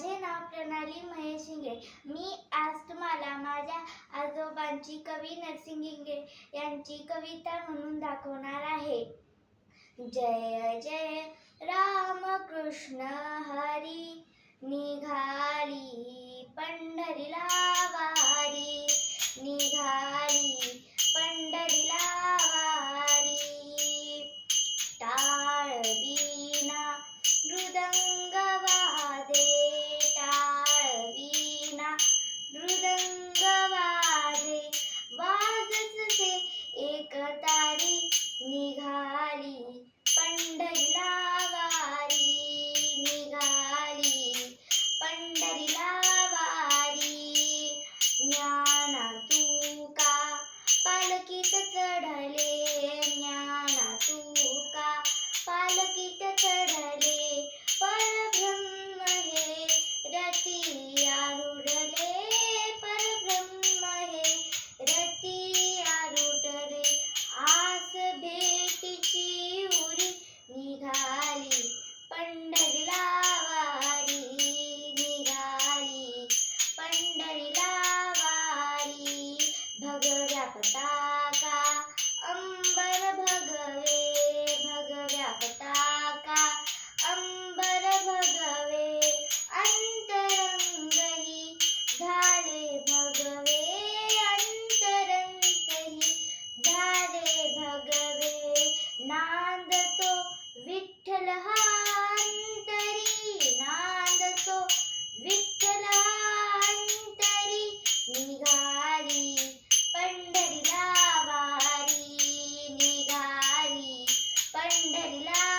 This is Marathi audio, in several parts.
माझे नाव प्रणाली महेश इंगे मी आज तुम्हाला माझ्या आजोबांची कवी नरसिंह इंगे यांची कविता म्हणून दाखवणार आहे. जय जय राम कृष्ण हरी निघाली. पंढरीला वारी निघाली पंढरीला वारी ज्ञाना तुका पालकीत चढले ज्ञाना तुका पालकीत चढले परब्रह्म हे रती पंढरीला वारी निघाली. पंढरीला वारी भगव्या पताका अंबर भगवे भगव्या पताका अंबर भगवे अंतरंगही झाले भगवे. अंतरंगही झाले भगवे. नांदतो विठ्ठल हा पंढरीला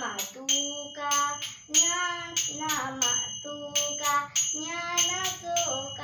मातुका तुका ज्ञान मातुका तुका ज्ञानाचो का